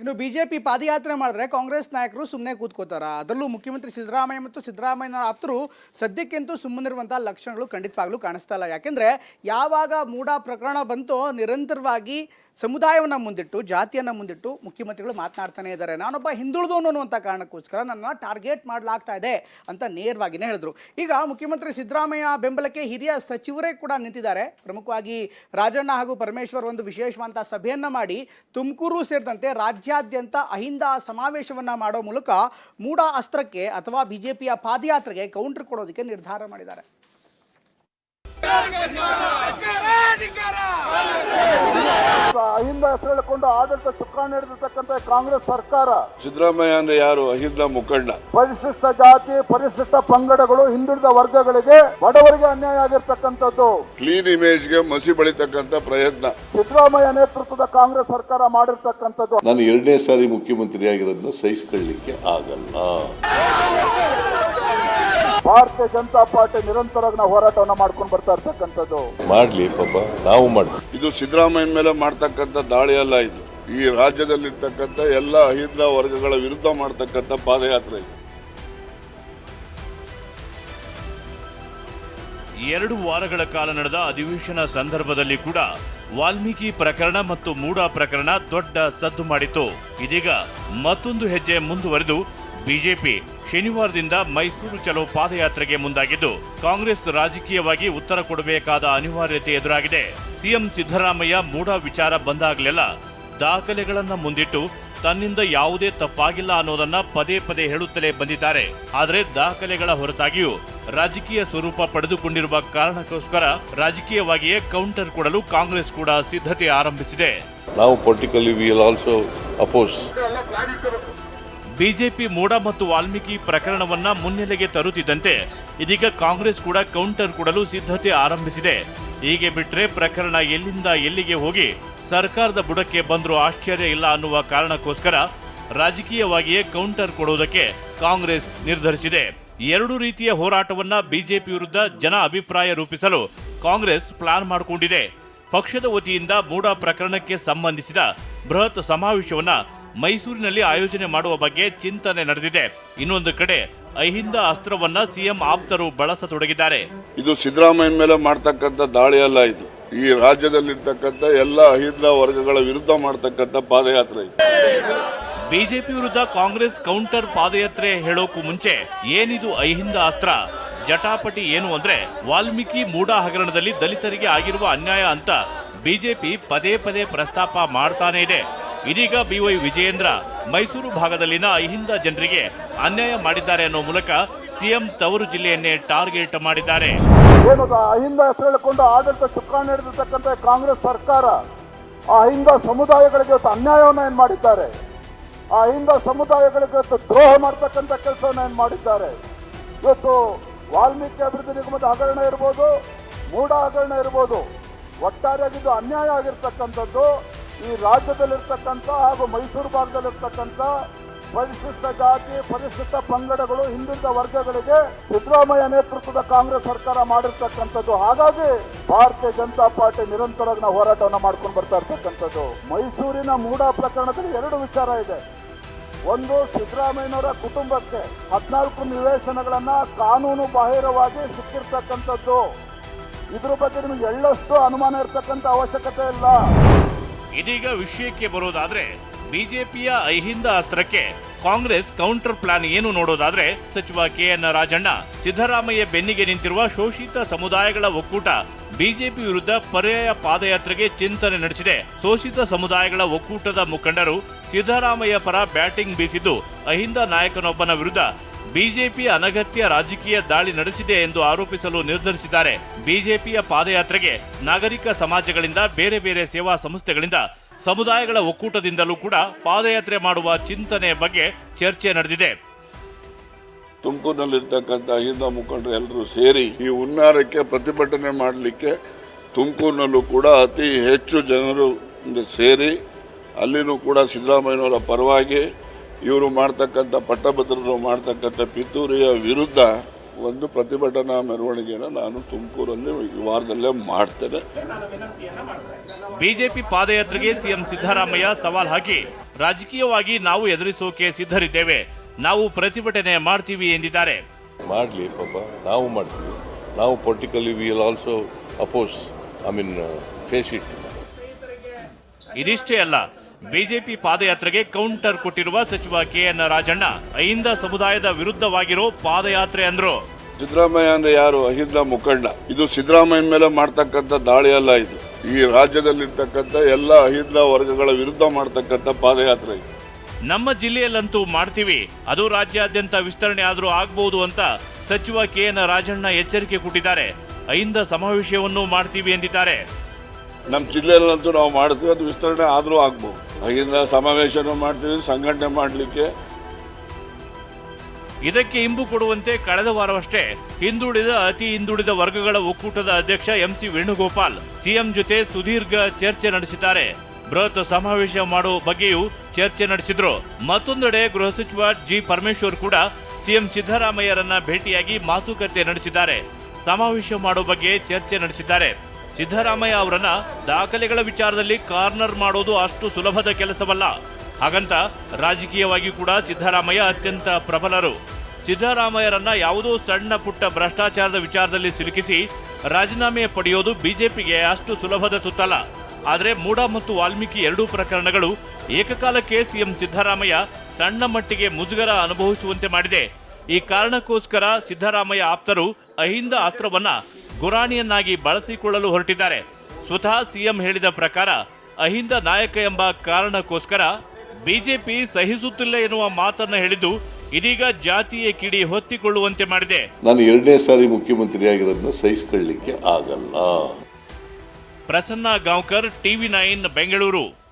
ಇನ್ನು ಬಿಜೆಪಿ ಪಾದಯಾತ್ರೆ ಮಾಡಿದ್ರೆ ಕಾಂಗ್ರೆಸ್ ನಾಯಕರು ಸುಮ್ಮನೆ ಕೂತ್ಕೋತಾರ. ಅದರಲ್ಲೂ ಮುಖ್ಯಮಂತ್ರಿ ಸಿದ್ದರಾಮಯ್ಯ ಮತ್ತು ಸಿದ್ದರಾಮಯ್ಯನ ಆಪ್ತರು ಸದ್ಯಕ್ಕಂತೂ ಸುಮ್ಮನಿರುವಂಥ ಲಕ್ಷಣಗಳು ಖಂಡಿತವಾಗ್ಲೂ ಕಾಣಿಸ್ತಾ ಇಲ್ಲ. ಯಾಕೆಂದ್ರೆ ಯಾವಾಗ ಮೂಡಾ ಪ್ರಕರಣ ಬಂತೋ ನಿರಂತರವಾಗಿ ಸಮುದಾಯವನ್ನು ಮುಂದಿಟ್ಟು, ಜಾತಿಯನ್ನು ಮುಂದಿಟ್ಟು ಮುಖ್ಯಮಂತ್ರಿಗಳು ಮಾತನಾಡ್ತಾನೆ ಇದ್ದಾರೆ. ನಾನೊಬ್ಬ ಹಿಂದುಳಿದವನು ಅನ್ನುವಂಥ ಕಾರಣಕ್ಕೋಸ್ಕರ ನನ್ನ ಟಾರ್ಗೆಟ್ ಮಾಡಲಾಗ್ತಾ ಇದೆ ಅಂತ ನೇರವಾಗಿನೇ ಹೇಳಿದ್ರು. ಈಗ ಮುಖ್ಯಮಂತ್ರಿ ಸಿದ್ದರಾಮಯ್ಯ ಬೆಂಬಲಕ್ಕೆ ಹಿರಿಯ ಸಚಿವರೇ ಕೂಡ ನಿಂತಿದ್ದಾರೆ. ಪ್ರಮುಖವಾಗಿ ರಾಜಣ್ಣ ಹಾಗೂ ಪರಮೇಶ್ವರ್ ಒಂದು ವಿಶೇಷವಾದಂಥ ಸಭೆಯನ್ನು ಮಾಡಿ ತುಮಕೂರು ಸೇರಿದಂತೆ ರಾಜ್ಯಾದ್ಯಂತ ಅಹಿಂದ ಸಮಾವೇಶವನ್ನು ಮಾಡೋ ಮೂಲಕ ಮೂಡ ಅಸ್ತ್ರಕ್ಕೆ ಅಥವಾ ಬಿಜೆಪಿಯ ಪಾದಯಾತ್ರೆಗೆ ಕೌಂಟರ್ ಕೊಡೋದಕ್ಕೆ ನಿರ್ಧಾರ ಮಾಡಿದ್ದಾರೆ. ಅಹಿಂದ ಹೆಸರು ಹೇಳಿಕೊಂಡು ಆಡಳಿತ ಚುಕ್ಕಾಣಿ ಹಿಡಿದಿರ್ತಕ್ಕಂಥ ಕಾಂಗ್ರೆಸ್ ಸರ್ಕಾರ. ಸಿದ್ದರಾಮಯ್ಯ ಅಂದ್ರೆ ಯಾರು? ಅಹಿಂದ ಮುಖಂಡ. ಪರಿಶಿಷ್ಟ ಜಾತಿ ಪರಿಶಿಷ್ಟ ಪಂಗಡಗಳು ಹಿಂದುಳಿದ ವರ್ಗಗಳಿಗೆ ಬಡವರಿಗೆ ಅನ್ಯಾಯ ಆಗಿರ್ತಕ್ಕಂಥದ್ದು. ಕ್ಲೀನ್ ಇಮೇಜ್ಗೆ ಮಸಿ ಬಳಿತಕ್ಕಂತ ಪ್ರಯತ್ನ. ಸಿದ್ದರಾಮಯ್ಯ ನೇತೃತ್ವದ ಕಾಂಗ್ರೆಸ್ ಸರ್ಕಾರ ಮಾಡಿರ್ತಕ್ಕಂಥದ್ದು. ನಾನು ಎರಡನೇ ಸಾರಿ ಮುಖ್ಯಮಂತ್ರಿ ಆಗಿರೋದನ್ನ ಸಹಿಸ್ಕೊಳ್ಳಿಕ್ಕೆ ಆಗಲ್ಲ. ಭಾರತೀಯ ಜನತಾ ಪಾರ್ಟಿ ನಿರಂತರವಾಗಿ ನಾವು ಹೋರಾಟವನ್ನ ಮಾಡ್ಕೊಂಡು ಬರ್ತಾ ಇರ್ತಕ್ಕಂಥದ್ದು. ಮಾಡ್ಲಿ ಪಾಪ ನಾವು ಮಾಡ್ಲಿ ಇದು ಸಿದ್ದರಾಮಯ್ಯ ಮೇಲೆ ಮಾಡ್ತಕ್ಕಂಥ ದಾಳಿ ಅಲ್ಲ ಇದು. ಈ ರಾಜ್ಯದಲ್ಲಿರ್ತಕ್ಕಂಥ ಎಲ್ಲ ಅಹಿಂದ ವರ್ಗಗಳ ವಿರುದ್ಧ ಮಾಡ್ತಕ್ಕಂಥ ಪಾದಯಾತ್ರೆ ಇದು. ಎರಡು ವಾರಗಳ ಕಾಲ ನಡೆದ ಅಧಿವೇಶನ ಸಂದರ್ಭದಲ್ಲಿ ಕೂಡ ವಾಲ್ಮೀಕಿ ಪ್ರಕರಣ ಮತ್ತು ಮೂಡ ಪ್ರಕರಣ ದೊಡ್ಡ ಸದ್ದು ಮಾಡಿತು ಇದೀಗ ಮತ್ತೊಂದು ಹೆಜ್ಜೆ ಮುಂದುವರೆದು ಬಿಜೆಪಿ ಶನಿವಾರದಿಂದ ಮೈಸೂರು ಚಲೋ ಪಾದಯಾತ್ರೆಗೆ ಮುಂದಾಗಿದ್ದು ಕಾಂಗ್ರೆಸ್ ರಾಜಕೀಯವಾಗಿ ಉತ್ತರ ಕೊಡಬೇಕಾದ ಅನಿವಾರ್ಯತೆ ಎದುರಾಗಿದೆ. ಸಿಎಂ ಸಿದ್ದರಾಮಯ್ಯ ಮೂಢ ವಿಚಾರ ಬಂದಾಗಲೆಲ್ಲ ದಾಖಲೆಗಳನ್ನ ಮುಂದಿಟ್ಟು ತನ್ನಿಂದ ಯಾವುದೇ ತಪ್ಪಾಗಿಲ್ಲ ಅನ್ನೋದನ್ನ ಪದೇ ಪದೇ ಹೇಳುತ್ತಲೇ ಬಂದಿದ್ದಾರೆ. ಆದರೆ ದಾಖಲೆಗಳ ಹೊರತಾಗಿಯೂ ರಾಜಕೀಯ ಸ್ವರೂಪ ಪಡೆದುಕೊಂಡಿರುವ ಕಾರಣಕ್ಕೋಸ್ಕರ ರಾಜಕೀಯವಾಗಿಯೇ ಕೌಂಟರ್ ಕೊಡಲು ಕಾಂಗ್ರೆಸ್ ಕೂಡ ಸಿದ್ಧತೆ ಆರಂಭಿಸಿದೆ. ನಾವು politically will also oppose BJP MUDA ಮತ್ತು ವಾಲ್ಮೀಕಿ ಪ್ರಕರಣವನ್ನ ಮುನ್ನೆಲೆಗೆ ತರುತ್ತಿದ್ದಂತೆ ಇದೀಗ ಕಾಂಗ್ರೆಸ್ ಕೂಡ ಕೌಂಟರ್ ಕೊಡಲು ಸಿದ್ಧತೆ ಆರಂಭಿಸಿದೆ. ಹೀಗೆ ಬಿಟ್ರೆ ಪ್ರಕರಣ ಎಲ್ಲಿಂದ ಎಲ್ಲಿಗೆ ಹೋಗಿ ಸರ್ಕಾರದ ಬುಡಕ್ಕೆ ಬಂದರೂ ಆಶ್ಚರ್ಯ ಇಲ್ಲ ಅನ್ನುವ ಕಾರಣಕ್ಕೋಸ್ಕರ ರಾಜಕೀಯವಾಗಿಯೇ ಕೌಂಟರ್ ಕೊಡುವುದಕ್ಕೆ ಕಾಂಗ್ರೆಸ್ ನಿರ್ಧರಿಸಿದೆ. ಎರಡು ರೀತಿಯ ಹೋರಾಟವನ್ನ ಬಿಜೆಪಿ ವಿರುದ್ಧ ಜನ ಅಭಿಪ್ರಾಯ ರೂಪಿಸಲು ಕಾಂಗ್ರೆಸ್ ಪ್ಲಾನ್ ಮಾಡಿಕೊಂಡಿದೆ. ಪಕ್ಷದ ವತಿಯಿಂದ ಮೂಡ ಪ್ರಕರಣಕ್ಕೆ ಸಂಬಂಧಿಸಿದ ಬೃಹತ್ ಸಮಾವೇಶವನ್ನ ಮೈಸೂರಿನಲ್ಲಿ ಆಯೋಜನೆ ಮಾಡುವ ಬಗ್ಗೆ ಚಿಂತನೆ ನಡೆದಿದೆ. ಇನ್ನೊಂದು ಕಡೆ ಅಹಿಂದ ಅಸ್ತ್ರವನ್ನ ಸಿಎಂ ಆಪ್ತರು ಬಳಸತೊಡಗಿದ್ದಾರೆ. ಇದು ಸಿದ್ದರಾಮಯ್ಯ ಮೇಲೆ ಮಾಡ್ತಕ್ಕಂಥ ದಾಳಿ ಅಲ್ಲ ಇದು. ಈ ರಾಜ್ಯದಲ್ಲಿರ್ತಕ್ಕಂಥ ಎಲ್ಲ ಅಹಿಂದ ವರ್ಗಗಳ ವಿರುದ್ಧ ಮಾಡ್ತಕ್ಕಂಥ ಪಾದಯಾತ್ರೆ ಇದು. ಬಿಜೆಪಿ ವಿರುದ್ಧ ಕಾಂಗ್ರೆಸ್ ಕೌಂಟರ್ ಪಾದಯಾತ್ರೆ ಹೇಳೋಕು ಮುಂಚೆ ಏನಿದು ಅಹಿಂದ ಅಸ್ತ್ರ? ಜಟಾಪಟಿ ಏನು ಅಂದ್ರೆ ವಾಲ್ಮೀಕಿ ಮೂಡ ಹಗರಣದಲ್ಲಿ ದಲಿತರಿಗೆ ಆಗಿರುವ ಅನ್ಯಾಯ ಅಂತ ಬಿಜೆಪಿ ಪದೇ ಪದೇ ಪ್ರಸ್ತಾಪ ಮಾಡ್ತಾನೇ ಇದೆ. ಇದೀಗ ಬಿವೈ ವಿಜಯೇಂದ್ರ ಮೈಸೂರು ಭಾಗದಲ್ಲಿನ ಅಹಿಂದ ಜನರಿಗೆ ಅನ್ಯಾಯ ಮಾಡಿದ್ದಾರೆ ಅನ್ನೋ ಮೂಲಕ ಸಿಎಂ ತವರು ಜಿಲ್ಲೆಯನ್ನೇ ಟಾರ್ಗೆಟ್ ಮಾಡಿದ್ದಾರೆ. ಅಹಿಂದ ಹೆಸರು ಹೇಳಿಕೊಂಡು ಆಡಳಿತ ಚುಕ್ಕಾಣಿ ಹಿಡಿದಿರ್ತಕ್ಕಂಥ ಕಾಂಗ್ರೆಸ್ ಸರ್ಕಾರ ಅಹಿಂದ ಸಮುದಾಯಗಳಿಗೆ ಇವತ್ತು ಅನ್ಯಾಯವನ್ನ ಏನ್ ಮಾಡಿದ್ದಾರೆ? ಆ ಅಹಿಂದ ಸಮುದಾಯಗಳಿಗೆ ಇವತ್ತು ದ್ರೋಹ ಮಾಡ್ತಕ್ಕಂಥ ಕೆಲಸವನ್ನ ಏನ್ ಮಾಡಿದ್ದಾರೆ? ಇವತ್ತು ವಾಲ್ಮೀಕಿ ಅಭಿವೃದ್ಧಿ ನಿಗಮದ ಹಗರಣ ಇರ್ಬೋದು, ಮೂಢ ಹಗರಣ ಇರ್ಬೋದು ಒಟ್ಟಾರೆಯಾಗಿದ್ದು ಅನ್ಯಾಯ ಆಗಿರ್ತಕ್ಕಂಥದ್ದು. ಈ ರಾಜ್ಯದಲ್ಲಿರ್ತಕ್ಕಂಥ ಹಾಗೂ ಮೈಸೂರು ಭಾಗದಲ್ಲಿರ್ತಕ್ಕಂಥ ಪರಿಶಿಷ್ಟ ಜಾತಿ, ಪರಿಶಿಷ್ಟ ಪಂಗಡಗಳು, ಹಿಂದುಳಿದ ವರ್ಗಗಳಿಗೆ ಸಿದ್ದರಾಮಯ್ಯ ನೇತೃತ್ವದ ಕಾಂಗ್ರೆಸ್ ಸರ್ಕಾರ ಮಾಡಿರ್ತಕ್ಕಂಥದ್ದು. ಹಾಗಾಗಿ ಭಾರತೀಯ ಜನತಾ ಪಾರ್ಟಿ ನಿರಂತರವಾಗಿ ನಾವು ಹೋರಾಟವನ್ನು ಮಾಡ್ಕೊಂಡು ಬರ್ತಾ ಇರ್ತಕ್ಕಂಥದ್ದು. ಮೈಸೂರಿನ ಮೂಡ ಪ್ರಕರಣದಲ್ಲಿ ಎರಡು ವಿಚಾರ ಇದೆ. ಒಂದು, ಸಿದ್ದರಾಮಯ್ಯನವರ ಕುಟುಂಬಕ್ಕೆ ಹದಿನಾಲ್ಕು ನಿವೇಶನಗಳನ್ನು ಕಾನೂನು ಬಾಹಿರವಾಗಿ ಸಿಕ್ಕಿರ್ತಕ್ಕಂಥದ್ದು. ಇದ್ರ ಬಗ್ಗೆ ನಿಮಗೆ ಎಳ್ಳಷ್ಟು ಅನುಮಾನ ಇರ್ತಕ್ಕಂಥ ಅವಶ್ಯಕತೆ ಇಲ್ಲ. ಇದೀಗ ವಿಷಯಕ್ಕೆ ಬರೋದಾದ್ರೆ ಬಿಜೆಪಿಯ ಅಹಿಂದ ಅಸ್ತ್ರಕ್ಕೆ ಕಾಂಗ್ರೆಸ್ ಕೌಂಟರ್ ಪ್ಲಾನ್ ಏನು ನೋಡೋದಾದ್ರೆ ಸಚಿವ ಕೆಎನ್ ರಾಜಣ್ಣ, ಸಿದ್ದರಾಮಯ್ಯ ಬೆನ್ನಿಗೆ ನಿಂತಿರುವ ಶೋಷಿತ ಸಮುದಾಯಗಳ ಒಕ್ಕೂಟ ಬಿಜೆಪಿ ವಿರುದ್ಧ ಪರ್ಯಾಯ ಪಾದಯಾತ್ರೆಗೆ ಚಿಂತನೆ ನಡೆಸಿದೆ. ಶೋಷಿತ ಸಮುದಾಯಗಳ ಒಕ್ಕೂಟದ ಮುಖಂಡರು ಸಿದ್ದರಾಮಯ್ಯ ಪರ ಬ್ಯಾಟಿಂಗ್ ಬೀಸಿದ್ದು ಅಹಿಂದ ನಾಯಕನೊಬ್ಬನ ವಿರುದ್ಧ ಬಿಜೆಪಿ ಅನಗತ್ಯ ರಾಜಕೀಯ ದಾಳಿ ನಡೆಸಿದೆ ಎಂದು ಆರೋಪಿಸಲು ನಿರ್ಧರಿಸಿದ್ದಾರೆ. ಬಿಜೆಪಿಯ ಪಾದಯಾತ್ರೆಗೆ ನಾಗರಿಕ ಸಮಾಜಗಳಿಂದ ಬೇರೆ ಬೇರೆ ಸೇವಾ ಸಂಸ್ಥೆಗಳಿಂದ, ಸಮುದಾಯಗಳ ಒಕ್ಕೂಟದಿಂದಲೂ ಕೂಡ ಪಾದಯಾತ್ರೆ ಮಾಡುವ ಚಿಂತನೆ ಬಗ್ಗೆ ಚರ್ಚೆ ನಡೆದಿದೆ. ತುಮಕೂರಿನಲ್ಲಿರ್ತಕ್ಕಂಥ ಹಿಂದ ಮುಖಂಡರು ಎಲ್ಲರೂ ಸೇರಿ ಈ ಹುನ್ನಾರಕ್ಕೆ ಪ್ರತಿಭಟನೆ ಮಾಡಲಿಕ್ಕೆ ತುಮಕೂರಿನಲ್ಲೂ ಕೂಡ ಅತಿ ಹೆಚ್ಚು ಜನರು ಸೇರಿ ಅಲ್ಲಿನೂ ಕೂಡ ಸಿದ್ದರಾಮಯ್ಯನವರ ಪರವಾಗಿ ಇವರು ಮಾಡ್ತಕ್ಕಂಥ ಪಟ್ಟಭದ್ರರು ಮಾಡ್ತಕ್ಕಂಥ ಪಿತೂರಿಯ ವಿರುದ್ಧ ಒಂದು ಪ್ರತಿಭಟನಾ ಮೆರವಣಿಗೆನ ನಾನು ತುಮಕೂರಲ್ಲಿ ಈ ವಾರದಲ್ಲೇ ಮಾಡ್ತೇನೆ. ಬಿಜೆಪಿ ಪಾದಯಾತ್ರೆಗೆ ಸಿಎಂ ಸಿದ್ದರಾಮಯ್ಯ ಸವಾಲ್ ಹಾಕಿ ರಾಜಕೀಯವಾಗಿ ನಾವು ಎದುರಿಸೋಕೆ ಸಿದ್ಧರಿದ್ದೇವೆ ನಾವು ಪ್ರತಿಭಟನೆ ಮಾಡ್ತೀವಿ ಎಂದಿದ್ದಾರೆ. ಮಾಡಲಿ ಪಾಪ ನಾವು ಮಾಡ್ತೀವಿ. ನಾವು politically will also oppose I mean face it ಇದಿಷ್ಟೇ ಅಲ್ಲ ಬಿಜೆಪಿ ಪಾದಯಾತ್ರೆಗೆ ಕೌಂಟರ್ ಕೊಟ್ಟಿರುವ ಸಚಿವ ಕೆಎನ್ ರಾಜಣ್ಣ ಅಹಿಂದ ಸಮುದಾಯದ ವಿರುದ್ಧವಾಗಿರೋ ಪಾದಯಾತ್ರೆ ಅಂದ್ರು. ಸಿದ್ದರಾಮಯ್ಯ ಅಂದ್ರೆ ಯಾರು? ಅಹಿಂದ ಮುಖಂಡ. ಇದು ಸಿದ್ದರಾಮಯ್ಯನ ಮೇಲೆ ಮಾಡ್ತಕ್ಕಂಥ ದಾಳಿ ಅಲ್ಲ ಇದು. ಈ ರಾಜ್ಯದಲ್ಲಿರ್ತಕ್ಕಂಥ ಎಲ್ಲ ಅಹಿಂದ ವರ್ಗಗಳ ವಿರುದ್ಧ ಮಾಡ್ತಕ್ಕಂಥ ಪಾದಯಾತ್ರೆ ಇದು. ನಮ್ಮ ಜಿಲ್ಲೆಯಲ್ಲಂತೂ ಮಾಡ್ತೀವಿ. ಅದು ರಾಜ್ಯಾದ್ಯಂತ ವಿಸ್ತರಣೆ ಆದರೂ ಆಗ್ಬಹುದು ಅಂತ ಸಚಿವ ಕೆಎನ್ ರಾಜಣ್ಣ ಎಚ್ಚರಿಕೆ ಕೊಟ್ಟಿದ್ದಾರೆ. ಅಹಿಂದ ಸಮಾವೇಶವನ್ನು ಮಾಡ್ತೀವಿ ಎಂದಿದ್ದಾರೆ. ನಮ್ಮ ಜಿಲ್ಲೆಯಲ್ಲಂತೂ ನಾವು ಮಾಡ್ತೀವಿ ಅದು ವಿಸ್ತರಣೆ ಆದರೂ ಆಗ್ಬೋದು. ಅಹಿಂದ ಸಮಾವೇಶನೂ ಮಾಡ್ತೀವಿ, ಸಂಘಟನೆ ಮಾಡಲಿಕ್ಕೆ. ಇದಕ್ಕೆ ಇಂಬು ಕೊಡುವಂತೆ ಕಳೆದ ವಾರವಷ್ಟೇ ಹಿಂದುಳಿದ, ಅತಿ ಹಿಂದುಳಿದ ವರ್ಗಗಳ ಒಕ್ಕೂಟದ ಅಧ್ಯಕ್ಷ ಎಂಸಿ ವೇಣುಗೋಪಾಲ್, ಸಿಎಂ ಜೊತೆ ಸುದೀರ್ಘ ಚರ್ಚೆ ನಡೆಸಿದ್ದಾರೆ. ಬೃಹತ್ ಸಮಾವೇಶ ಮಾಡುವ ಬಗ್ಗೆಯೂ ಚರ್ಚೆ ನಡೆಸಿದ್ರು. ಮತ್ತೊಂದೆಡೆ ಗೃಹ ಸಚಿವ ಜಿ ಪರಮೇಶ್ವರ್ ಕೂಡ ಸಿಎಂ ಸಿದ್ದರಾಮಯ್ಯರನ್ನ ಭೇಟಿಯಾಗಿ ಮಾತುಕತೆ ನಡೆಸಿದ್ದಾರೆ. ಸಮಾವೇಶ ಮಾಡೋ ಬಗ್ಗೆ ಚರ್ಚೆ ನಡೆಸಿದ್ದಾರೆ. ಸಿದ್ದರಾಮಯ್ಯ ಅವರನ್ನ ದಾಖಲೆಗಳ ವಿಚಾರದಲ್ಲಿ ಕಾರ್ನರ್ ಮಾಡೋದು ಅಷ್ಟು ಸುಲಭದ ಕೆಲಸವಲ್ಲ. ಹಾಗಂತ ರಾಜಕೀಯವಾಗಿ ಕೂಡ ಸಿದ್ದರಾಮಯ್ಯ ಅತ್ಯಂತ ಪ್ರಬಲರು. ಸಿದ್ದರಾಮಯ್ಯರನ್ನ ಯಾವುದೋ ಸಣ್ಣ ಪುಟ್ಟ ಭ್ರಷ್ಟಾಚಾರದ ವಿಚಾರದಲ್ಲಿ ಸಿಲುಕಿಸಿ ರಾಜೀನಾಮೆ ಪಡೆಯೋದು ಬಿಜೆಪಿಗೆ ಅಷ್ಟು ಸುಲಭದ ಸುತ್ತಲ್ಲ ಆದರೆ ಮೂಡ ಮತ್ತು ವಾಲ್ಮೀಕಿ ಎರಡೂ ಪ್ರಕರಣಗಳು ಏಕಕಾಲಕ್ಕೆ ಸಿಎಂ ಸಿದ್ದರಾಮಯ್ಯ ಸಣ್ಣ ಮಟ್ಟಿಗೆ ಮುಜುಗರ ಅನುಭವಿಸುವಂತೆ ಮಾಡಿದೆ. ಈ ಕಾರಣಕ್ಕೋಸ್ಕರ ಸಿದ್ದರಾಮಯ್ಯ ಆಪ್ತರು ಅಹಿಂದ ಅಸ್ತ್ರವನ್ನ ಗುರಾಣಿಯನ್ನಾಗಿ ಬಳಸಿಕೊಳ್ಳಲು ಹೊರಟಿದ್ದಾರೆ. ಸ್ವತಃ ಸಿಎಂ ಹೇಳಿದ ಪ್ರಕಾರ ಅಹಿಂದ ನಾಯಕ ಎಂಬ ಕಾರಣಕ್ಕೋಸ್ಕರ ಬಿಜೆಪಿ ಸಹಿಸುತ್ತಿಲ್ಲ ಎನ್ನುವ ಮಾತನ್ನು ಹೇಳಿದ್ದು ಇದೀಗ ಜಾತಿಯ ಕಿಡಿ ಹೊತ್ತಿಕೊಳ್ಳುವಂತೆ ಮಾಡಿದೆ. ನಾನು ಎರಡನೇ ಸಾರಿ ಮುಖ್ಯಮಂತ್ರಿ ಆಗಿರೋದನ್ನ ಸಹಿಸ್ಕೊಳ್ಳಿಕ್ಕೆ ಆಗಲ್ಲ. Prasanna Gaonkar TV nine Bengaluru.